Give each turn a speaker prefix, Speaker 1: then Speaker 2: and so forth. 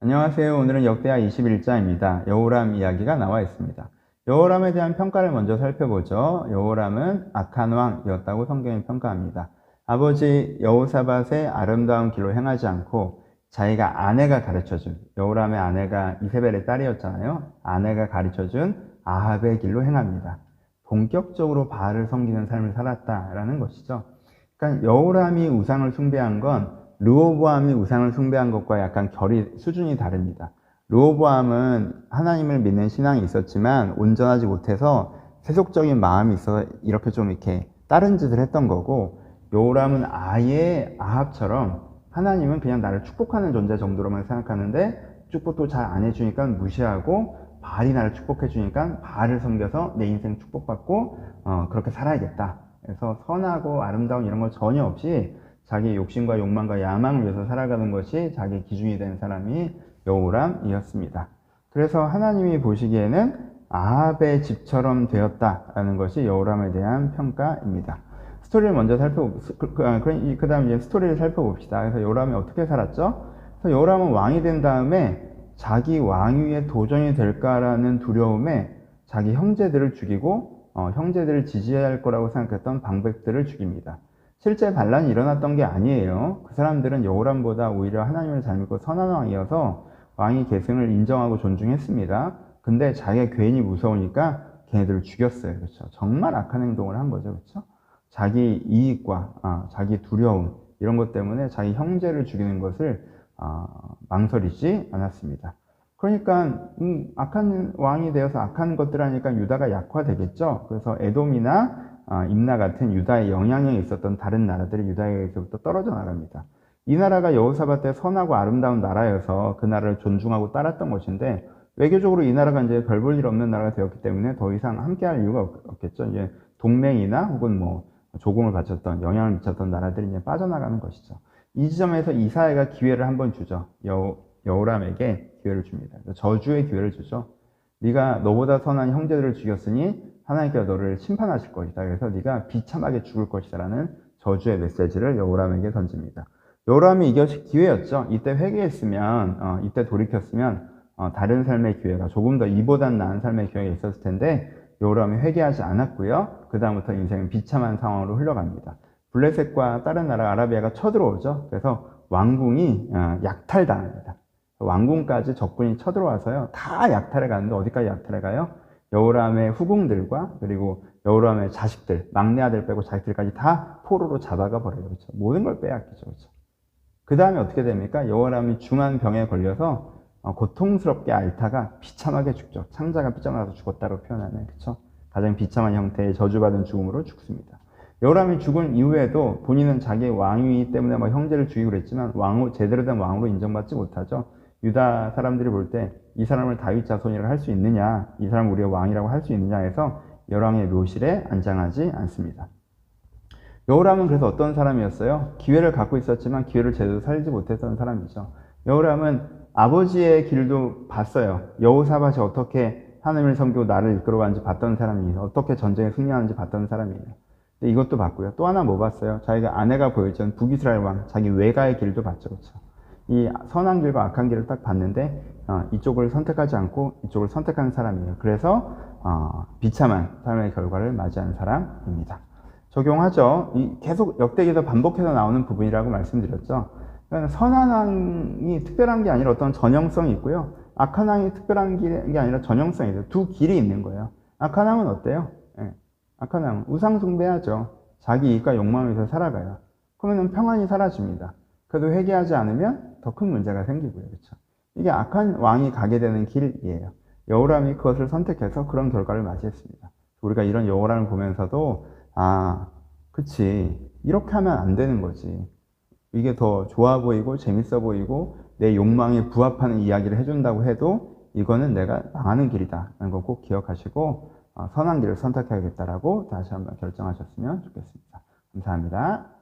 Speaker 1: 안녕하세요. 오늘은 역대하 21자입니다. 여호람 이야기가 나와 있습니다. 여호람에 대한 평가를 먼저 살펴보죠. 여호람은 악한 왕이었다고 성경이 평가합니다. 아버지 여호사밧의 아름다운 길로 행하지 않고 자기가 아내가 가르쳐준 여호람의 아내가 이세벨의 딸이었잖아요. 아내가 가르쳐준 아합의 길로 행합니다. 본격적으로 바알을 섬기는 삶을 살았다라는 것이죠. 그러니까 여호람이 우상을 숭배한 건 르호보암이 우상을 숭배한 것과 약간 결이 수준이 다릅니다. 르호보암은 하나님을 믿는 신앙이 있었지만 온전하지 못해서 세속적인 마음이 있어서 이렇게 좀 이렇게 다른 짓을 했던 거고 요람은 아예 아합처럼 하나님은 그냥 나를 축복하는 존재 정도로만 생각하는데 축복도 잘 안 해주니까 무시하고 바알이 나를 축복해 주니까 바알을 섬겨서 내 인생 축복받고 어, 그렇게 살아야겠다. 그래서 선하고 아름다운 이런 거 전혀 없이 자기 욕심과 욕망과 야망을 위해서 살아가는 것이 자기 기준이 된 사람이 여호람이었습니다. 그래서 하나님이 보시기에는 아합의 집처럼 되었다라는 것이 여호람에 대한 평가입니다. 스토리를 먼저 살펴 그, 그, 아, 그 다음 이제 스토리를 살펴봅시다. 그래서 여호람이 어떻게 살았죠? 그래서 여호람은 왕이 된 다음에 자기 왕위에 도전이 될까라는 두려움에 자기 형제들을 죽이고 어, 형제들을 지지할 거라고 생각했던 방백들을 죽입니다. 실제 반란이 일어났던 게 아니에요. 그 사람들은 여호람보다 오히려 하나님을 잘 믿고 선한 왕이어서 왕이 계승을 인정하고 존중했습니다. 근데 자기가 괜히 무서우니까 걔네들을 죽였어요. 그렇죠? 정말 악한 행동을 한 거죠. 그렇죠? 자기 이익과 아, 자기 두려움 이런 것 때문에 자기 형제를 죽이는 것을 아, 망설이지 않았습니다. 그러니까 음, 악한 왕이 되어서 악한 것들 하니까 유다가 약화되겠죠. 그래서 에돔이나 아, 임나 같은 유다의 영향력이 있었던 다른 나라들이 유다에게서부터 떨어져 나갑니다. 이 나라가 여호사밧 때 선하고 아름다운 나라여서 그 나라를 존중하고 따랐던 것인데 외교적으로 이 나라가 이제 별 볼 일 없는 나라가 되었기 때문에 더 이상 함께할 이유가 없겠죠. 이제 동맹이나 혹은 뭐 조공을 바쳤던 영향을 미쳤던 나라들이 이제 빠져나가는 것이죠. 이 지점에서 이사야가 기회를 한번 주죠. 여, 여호람에게 기회를 줍니다. 저주의 기회를 주죠. 네가 너보다 선한 형제들을 죽였으니 하나님께서 너를 심판하실 것이다. 그래서 네가 비참하게 죽을 것이다라는 저주의 메시지를 여호람에게 던집니다. 여호람이 이것이 기회였죠. 이때 회개했으면, 어, 이때 돌이켰으면 어, 다른 삶의 기회가 조금 더 이보단 나은 삶의 기회가 있었을 텐데 여호람이 회개하지 않았고요. 그 다음부터 인생은 비참한 상황으로 흘러갑니다. 블레셋과 다른 나라 아라비아가 쳐들어오죠. 그래서 왕궁이 어, 약탈당합니다. 왕궁까지 적군이 쳐들어와서요. 다 약탈해 가는데 어디까지 약탈해 가요? 여호람의 후궁들과 그리고 여호람의 자식들, 막내 아들 빼고 자식들까지 다 포로로 잡아가 버려요. 그렇죠? 모든 걸 빼앗기죠. 그렇죠? 그 다음에 어떻게 됩니까? 여호람이 중한 병에 걸려서 어, 고통스럽게 앓다가 비참하게 죽죠. 창자가 삐져나가서 죽었다고 표현하는 그렇죠? 가장 비참한 형태의 저주받은 죽음으로 죽습니다. 여호람이 죽은 이후에도 본인은 자기 왕위 때문에 뭐 형제를 죽이고 그랬지만 왕 제대로 된 왕으로 인정받지 못하죠. 유다 사람들이 볼 때 이 사람을 다윗 자손이라고 할수 있느냐, 이 사람을 우리의 왕이라고 할 수 있느냐 해서 여왕의 묘실에 안장하지 않습니다. 여호람은 그래서 어떤 사람이었어요? 기회를 갖고 있었지만 기회를 제대로 살지 못했던 사람이죠. 여호람은 아버지의 길도 봤어요. 여호사밭이 어떻게 하나님을 섬기고 나를 이끌어가는지 봤던 사람이에요. 어떻게 전쟁에 승리하는지 봤던 사람이에요. 이것도 봤고요. 또 하나 뭐 봤어요? 자기가 아내가 보여준 북이스라엘 왕, 자기 외가의 길도 봤죠. 그렇죠? 이 선한 길과 악한 길을 딱 봤는데 어, 이쪽을 선택하지 않고 이쪽을 선택한 사람이에요. 그래서 어, 비참한 삶의 결과를 맞이한 사람입니다. 적용하죠. 이 계속 역대기에서 반복해서 나오는 부분이라고 말씀드렸죠. 그러니까 선한 왕이 특별한 게 아니라 어떤 전형성이 있고요. 악한 왕이 특별한 게 아니라 전형성이 있어요. 두 길이 있는 거예요. 악한 왕은 어때요? 네. 악한 왕은 우상숭배하죠. 자기 이익과 욕망을 위해서 살아가요. 그러면 평안이 사라집니다. 그래도 회개하지 않으면 더 큰 문제가 생기고요. 그렇죠? 이게 악한 왕이 가게 되는 길이에요. 여호람이 그것을 선택해서 그런 결과를 맞이했습니다. 우리가 이런 여호람을 보면서도 아, 그치. 이렇게 하면 안 되는 거지. 이게 더 좋아 보이고 재밌어 보이고 내 욕망에 부합하는 이야기를 해준다고 해도 이거는 내가 망하는 길이다. 라는 거꼭 기억하시고 어, 선한 길을 선택해야겠다라고 다시 한번 결정하셨으면 좋겠습니다. 감사합니다.